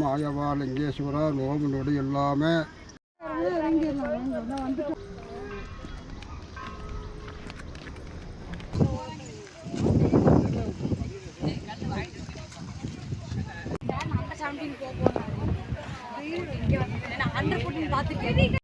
மாயவா லிங்கேஸ்வரா நோம்பு நொடி எல்லாமே ஐஸ்கிரீம்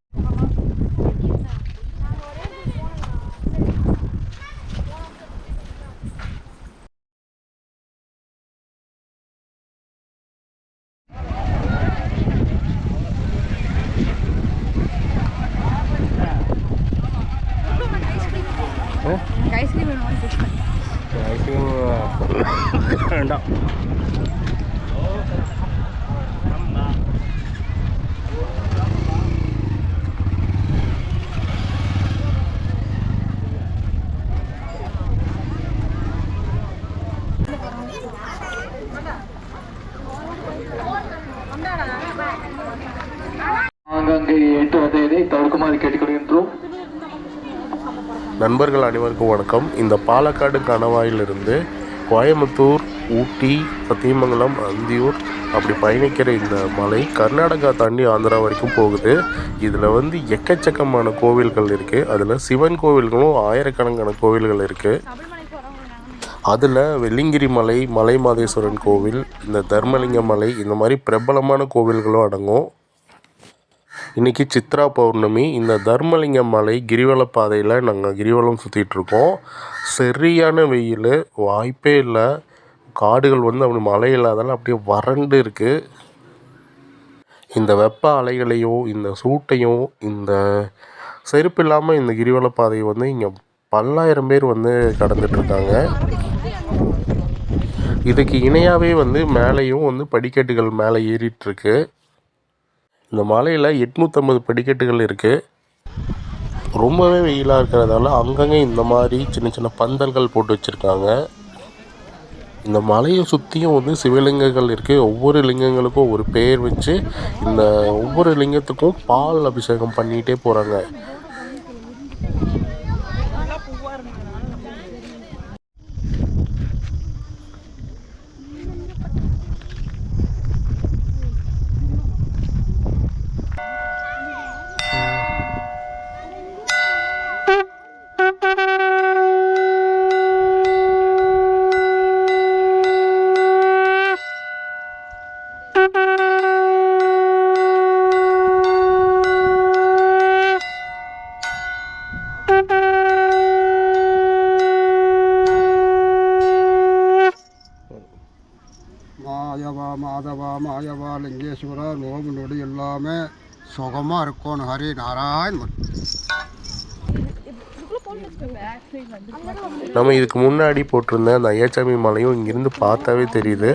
நண்பர்கள் அனைவருக்கும் வணக்கம். இந்த பாலக்காடு கணவாயிலிருந்து கோயம்புத்தூர் ஊட்டி சத்தியமங்கலம் அந்தியூர் அப்படி பயணிக்கிற இந்த மலை கர்நாடகா தாண்டி ஆந்திரா வரைக்கும் போகுது. இதில் வந்து எக்கச்சக்கமான கோவில்கள் இருக்குது அதில் சிவன் கோவில்களும் ஆயிரக்கணக்கான கோவில்கள் இருக்குது அதில் வெள்ளிங்கிரி மலை மலை மாதேஸ்வரன் கோவில் இந்த தர்மலிங்க மலை இந்த மாதிரி பிரபலமான கோவில்களும் அடங்கும். இன்றைக்கி சித்ரா பௌர்ணமி. இந்த தர்மலிங்க மலை கிரிவல பாதையில் நாங்கள் கிரிவலம் சுற்றிட்டு இருக்கோம். சரியான வெயில் வாய்ப்பே இல்லை. காடுகள் வந்து அப்படி மழை இல்லாதால அப்படியே வறண்டு இருக்குது இந்த வெப்ப அலைகளையும் இந்த சூட்டையும் இந்த செருப்பு இல்லாமல் இந்த கிரிவல பாதையை வந்து இங்கே பல்லாயிரம் பேர் வந்து கடந்துட்டு இருக்காங்க. இதுக்கு இணையாகவே வந்து மேலேயும் வந்து படிக்கட்டுகள் மேலே ஏறிட்டுருக்கு இந்த மலையில் எட்நூற்றம்பது படிக்கட்டுகள் இருக்குது ரொம்பவே வெயிலாக இருக்கிறதால அங்கங்கே இந்த மாதிரி சின்ன சின்ன பந்தல்கள் போட்டு வச்சுருக்காங்க. இந்த மலையை சுற்றியும் வந்து சிவலிங்கங்கள் இருக்குது ஒவ்வொரு லிங்கங்களுக்கும் ஒரு பேர் வச்சு இந்த ஒவ்வொரு லிங்கத்துக்கும் பால் அபிஷேகம் பண்ணிகிட்டே போகிறாங்க நோம்பு எல்லாமே சுகமாக இருக்கணும் ஹரி நாராயண் நம்ம இதுக்கு முன்னாடி போட்டிருந்த அந்த ஐயாச்சாமி மலையும் இங்கிருந்து பார்த்தாவே தெரியுது.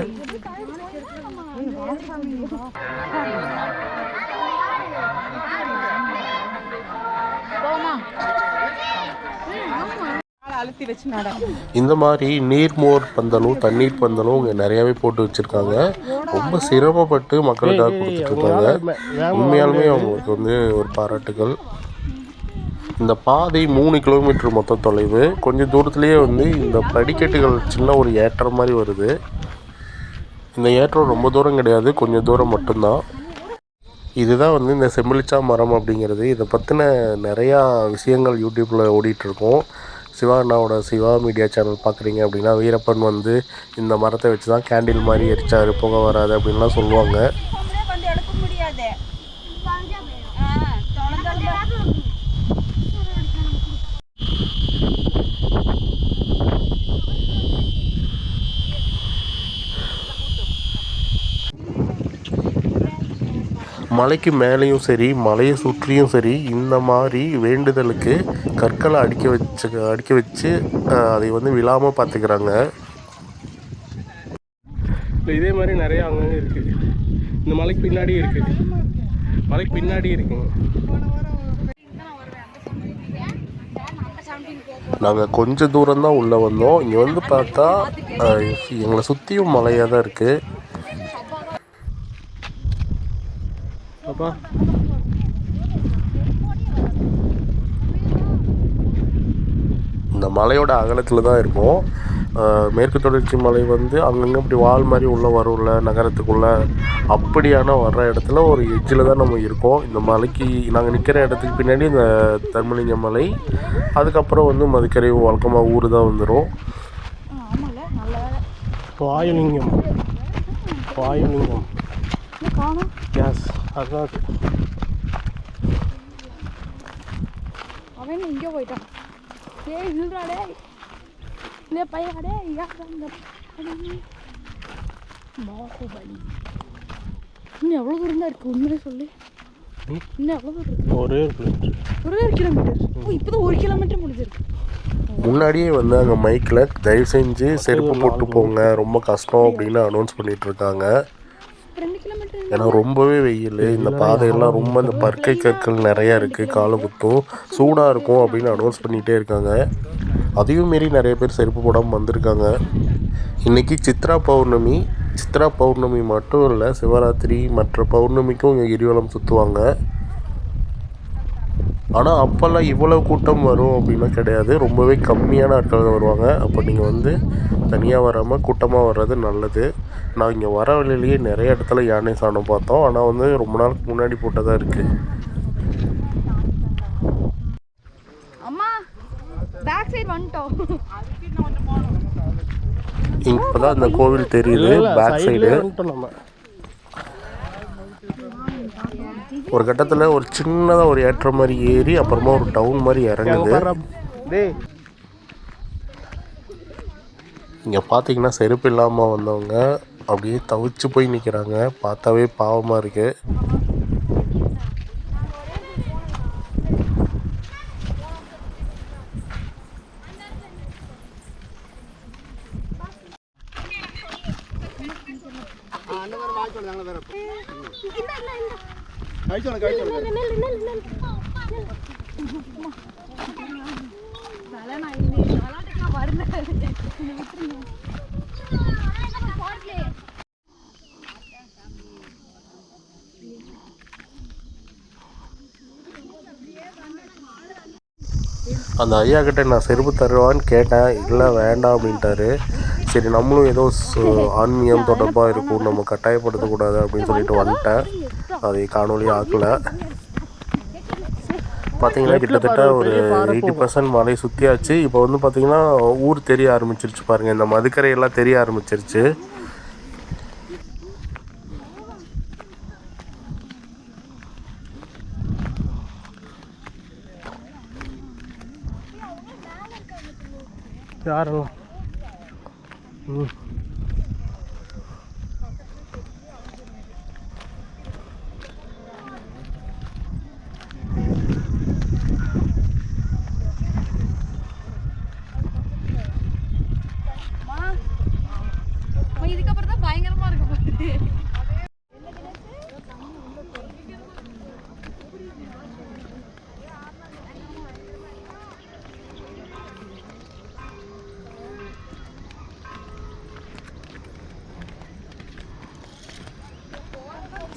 அழுத்தி வச்சு நட இந்த மாதிரி நீர்மோர் பந்தலும் தண்ணீர் பந்தலும் இங்கே நிறையாவே போட்டு வச்சுருக்காங்க. ரொம்ப சிரமப்பட்டு மக்களுக்காக கொடுத்துட்டு இருக்காங்க. உண்மையாலுமே அவங்களுக்கு வந்து ஒரு பாராட்டுகள். இந்த பாதை மூணு கிலோமீட்டர் மொத்த தொலைவு. கொஞ்சம் தூரத்துலேயே வந்து இந்த படிக்கட்டுகள் சின்ன ஒரு ஏற்றம் மாதிரி வருது. இந்த ஏற்றம் ரொம்ப தூரம் கிடையாது கொஞ்சம் தூரம் மட்டும்தான். இதுதான் வந்து இந்த செம்பிளிச்சா மரம் அப்படிங்கிறது. இதை பற்றின நிறையா விஷயங்கள் யூடியூப்பில் ஓடிட்டுருக்கோம் சிவா அண்ணாவோட சிவா மீடியா சேனல் பார்க்குறீங்க அப்படின்னா வீரப்பன் வந்து இந்த மரத்தை வச்சு தான் கேண்டில் மாதிரி எரிச்சாரு புகை வராது அப்படின்லாம் சொல்லுவாங்க. மலைக்கு மேலேயும் சரி மலையை சுற்றியும் சரி இந்த மாதிரி வேண்டுதலுக்கு கற்களை அடிக்க வச்சு அடிக்க வச்சு அதை வந்து விழாமல் பார்த்துக்கிறாங்க. இதே மாதிரி நிறைய அங்கங்கே இருக்குது இந்த மலைக்கு பின்னாடி இருக்குது மலைக்கு பின்னாடி இருக்குங்க நாங்கள் கொஞ்சம் தூரம் தான் உள்ளே வந்தோம். இங்கே வந்து பார்த்தா எங்களை சுற்றியும் மலையாக தான் இருக்குது அப்பா இந்த மலையோட அகலத்தில் தான் இருக்கும். மேற்கு தொடர்ச்சி மலை வந்து அங்கங்கே இப்படி வால் மாதிரி உள்ளே வரும்ல நகரத்துக்குள்ளே. அப்படியான வர்ற இடத்துல ஒரு எட்ஜில் தான் நம்ம இருக்கோம். இந்த மலைக்கு நாங்கள் நிற்கிற இடத்துக்கு பின்னாடி இந்த தர்மலிங்க மலை. அதுக்கப்புறம் வந்து மதுக்கரை வழக்கமாக ஊர் தான் வந்துடும் வாயுலிங்கம் வாயுலிங்கம் எஸ் அதுதான் அது. அவன் எங்கேயோ போயிட்டான் ஏய் இல்லை பையன் டேய் யார் அந்த பாகுபலி இன்னும் எவ்வளோ தூரம் தான் இருக்குது உண்மையிலே சொல்லு. இன்னும் எவ்வளோ தூரம் இருக்கு ஒரே ஒரு கிலோமீட்டர் ஒரே ஒரு கிலோமீட்டர் ஓ இப்போ தான் ஒரு கிலோமீட்டர் முடிஞ்சிருக்கு முன்னாடியே வந்து அங்கே மைக்கில் தயவு செஞ்சு செருப்பு போட்டு போங்க ரொம்ப கஷ்டம் அப்படின்னு அனௌன்ஸ் பண்ணிட்டு இருக்காங்க. ஏன்னா ரொம்பவே வெயில். இந்த பாதையெல்லாம் ரொம்ப இந்த பற்கை கற்கள் நிறையா இருக்குது காலை குத்தும் சூடாக இருக்கும் அப்படின்னு அனௌன்ஸ் பண்ணிகிட்டே இருக்காங்க. அதையும் மீறி நிறைய பேர் செருப்பு போடாமல் வந்திருக்காங்க. இன்றைக்கி சித்ரா பௌர்ணமி. சித்ரா பௌர்ணமி மட்டும் இல்லை சிவராத்திரி மற்ற பௌர்ணமிக்கும் இங்கே கிரிவலம் சுற்றுவாங்க ஆனால் அப்போல்லாம் இவ்வளோ கூட்டம் வரும் அப்படின்னா கிடையாது. ரொம்பவே கம்மியான ஆட்கள் தான் வருவாங்க. அப்போ நீங்கள் வந்து தனியாக வராமல் கூட்டமாக வர்றது நல்லது. நான் இங்கே வர வழியிலேயே நிறைய இடத்துல யானை சாணம் பார்த்தோம். ஆனால் வந்து ரொம்ப நாளுக்கு முன்னாடி போட்டதாக இருக்குது அம்மா பேக் சைடு வந்துட்டோம். இப்போ தான் இந்த கோவில் தெரியுது. பேக் சைடு ஒரு கட்டத்தில் ஒரு சின்னதாக ஒரு ஏற்ற மாதிரி ஏறி அப்புறமா ஒரு டவுன் மாதிரி இறங்குது. இங்கே பார்த்தீங்கன்னா செருப்பு இல்லாமல் வந்தவங்க அப்படியே தவிச்சு போய் நிற்கிறாங்க பார்த்தாவே பாவமாக இருக்குது அந்த ஐயா கிட்ட நான் செருப்பு தருவான்னு கேட்டேன். இல்லை வேண்டாம் அப்படின்ட்டாரு. சரி நம்மளும் ஏதோ சு- ஆன்மீகம் தொடர்பாக இருக்கும் நம்ம கட்டாயப்படுத்தக்கூடாது அப்படின்னு சொல்லிட்டு வந்துட்டேன். அதை காணொலி ஆக்கல. பார்த்தீங்கன்னா கிட்டத்தட்ட ஒரு எயிட்டி பர்சன்ட் மலை சுற்றியாச்சு இப்போ வந்து பார்த்தீங்கன்னா ஊர் தெரிய ஆரம்பிச்சிருச்சு பாருங்கள் இந்த மதுக்கரை எல்லாம் தெரிய ஆரம்பிச்சிருச்சு. யாரெல்லாம் ம் இதுக்கப்புறம் தான் பயங்கரமா இருக்க போகுது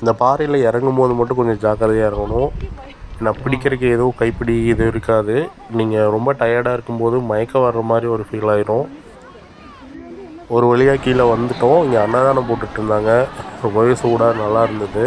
இந்த பாறையில் இறங்கும் போது மட்டும் கொஞ்சம் ஜாக்கிரதையாக இருக்கணும். ஏன்னா பிடிக்கிறதுக்கு எதுவும் கைப்பிடி இது இருக்காது. நீங்கள் ரொம்ப டயர்டாக இருக்கும்போது மயக்கம் வர்ற மாதிரி ஒரு ஃபீல் ஆயிரும். ஒரு வழியாக கீழே வந்துட்டோம். இங்கே அன்னதானம் போட்டுட்டு இருந்தாங்க. ரொம்பவே சூடாக நல்லா இருந்தது.